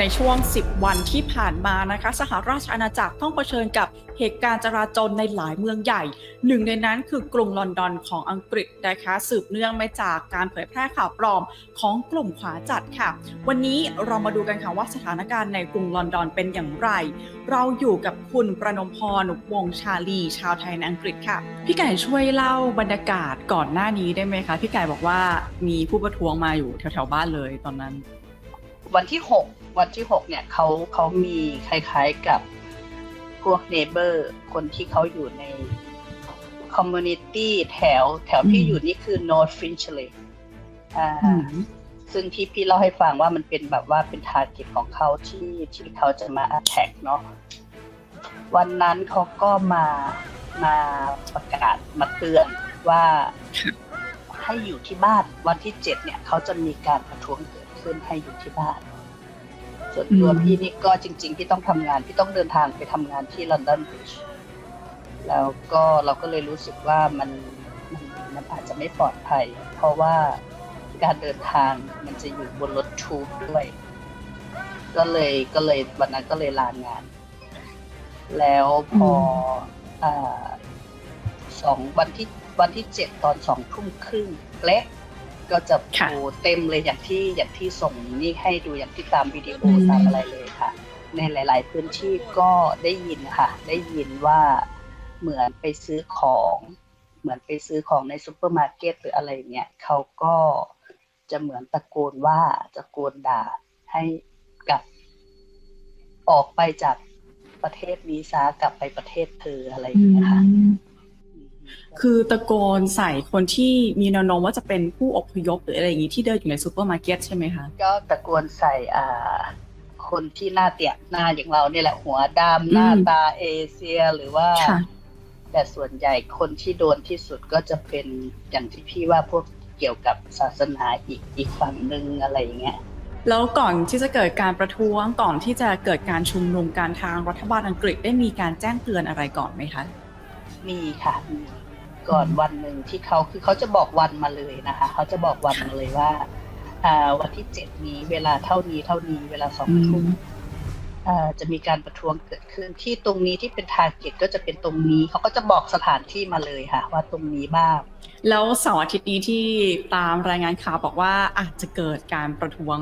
ในช่วง 10 วันที่ผ่านมานะคะ สหราชอาณาจักรต้องเผชิญกับเหตุการณ์จราจรในหลายเมืองใหญ่ หนึ่งในนั้นคือกรุงลอนดอนของอังกฤษนะคะ สืบเนื่องมาจากการเผยแพร่ข่าวปลอมของกลุ่มขวาจัดค่ะ วันนี้เรามาดูกันค่ะว่าสถานการณ์ในกรุงลอนดอนเป็นอย่างไร เราอยู่กับคุณประนมพรวงชาลี ชาวไทยในอังกฤษค่ะ พี่ไก่ช่วยเล่าบรรยากาศก่อนหน้านี้ได้ไหมคะ พี่ไก่บอกว่ามีผู้ประท้วงมาอยู่แถวๆบ้านเลยตอนนั้น วันที่หกวันที่หกเนี่ยเขาเขามีคล้ายๆกับพวกเนเบอร์คนที่เขาอยู่ในคอมมูนิตี้แถวแถวที่อืมอยู่นี่คือ North Finchley อ่าซึ่งที่พี่เล่าให้ฟังว่ามันเป็นแบบว่าเป็นทาร์เก็ตของเขาที่ที่เขาจะมา attack เนาะวันนั้นเขาก็มามาประกาศมาเตือนว่าค่ะ ให้อยู่ที่บ้าน วันที่เจ็ดเนี่ยเขาจะมีการประท้วงเกิดขึ้นให้อยู่ที่บ้าน ส่วนตัวพี่นี่ก็จริง ๆ ที่ต้องทำงานพี่ต้องเดินทางไปทำงานที่ลอนดอนบริดจ์แล้วก็เราก็เลยรู้สึกว่ามันมันมันอาจจะไม่ปลอดภัย เพราะว่าการเดินทางมันจะอยู่บนรถทูบด้วย ก็เลยก็เลยวันนั้นก็เลยลางาน แล้วพออสองวันที่ วันที่เจ็ดตอนสองทุ่มครึ่งเละก็จะค่ะโอ้เต็มเลยอย่างที่อย่างที่ส่งนี่ให้ดูอย่างที่ตามวิดีโออืมตามอะไรเลยค่ะ ในหลาย ๆ พื้นที่ก็ได้ยินค่ะ ได้ยินว่าเหมือนไปซื้อของ เหมือนไปซื้อของในซูเปอร์มาร์เก็ตหรืออะไรเนี่ยเขาก็จะเหมือนตะโกนว่าตะโกนด่าให้กลับออกไปจากประเทศนี้ซากลับไปประเทศเธออะไรอย่างเงี้ยค่ะ คือตะโกนใส่คนที่มีแนวโน้มว่าจะเป็นผู้อพยพหรืออะไรอย่างนี้ที่เดินอยู่ในซูเปอร์มาร์เก็ตใช่ไหมคะ ก็ตะโกนใส่อ่าคนที่หน้าเตี้ยหน้าอย่างเราเนี่ยแหละหัวดำอืมหน้าตาเอเชียหรือว่าค่ะแต่ส่วนใหญ่คนที่โดนที่สุดก็จะเป็นอย่างที่พี่ว่าพวกเกี่ยวกับศาสนาอีกอีกฝั่งหนึ่งอะไรอย่างเงี้ยแล้วก่อนที่จะเกิดการประท้วงก่อนที่จะเกิดการชุมนุมการทางรัฐบาลอังกฤษได้มีการแจ้งเตือนอะไรก่อนไหมคะ มีค่ะมี ก่อนวันหนึ่งที่เขาคือเขาจะบอกวันมาเลยนะคะเขาจะบอกวันมาเลยว่า อ่า วันที่เจ็ดนี้เวลาเท่านี้เท่านี้เวลาสองทุ่มอืมอ่าจะมีการประท้วงเกิดขึ้นที่ตรงนี้ที่เป็นทาร์เก็ตก็จะเป็นตรงนี้เขาก็จะบอกสถานที่มาเลยค่ะ ว่าตรงนี้บ้าง แล้วเสาร์อาทิตย์นี้ที่ตามรายงานข่าวบอกว่าอาจจะเกิดการประท้วง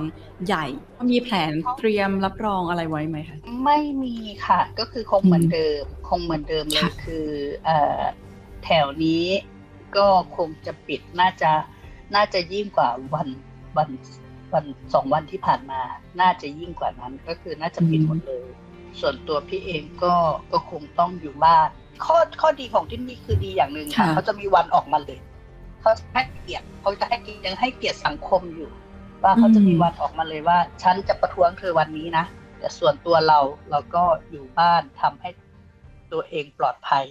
ใหญ่ มีแผนเตรียมรับรองอะไรไว้ไหมคะไม่มีค่ะ ก็คือคงเหมือนอืมเดิม คงเหมือนเดิมเลยค่ะคือเอ่อ แถวนี้ก็คงจะปิดน่าจะน่าจะยิ่งกว่าวันวันวันสองวันที่ผ่านมา น่าจะยิ่งกว่านั้นก็คือน่าจะปิดหมดเลย ส่วนตัวพี่เองก็ก็คงต้องอยู่บ้านข้อข้อดีของที่นี่คือดีอย่างหนึ่งค่ะค่ะเขาจะมีวันออกมาเลยเขาจะให้เกียรติเขาจะให้เกียรติยังให้เกียรติสังคมอยู่ ว่าเขาจะมีวันออกมาเลยว่า ฉันจะประท้วงเธอวันนี้นะแต่ส่วนตัวเราเราก็อยู่บ้านทำให้ตัวเองปลอดภัย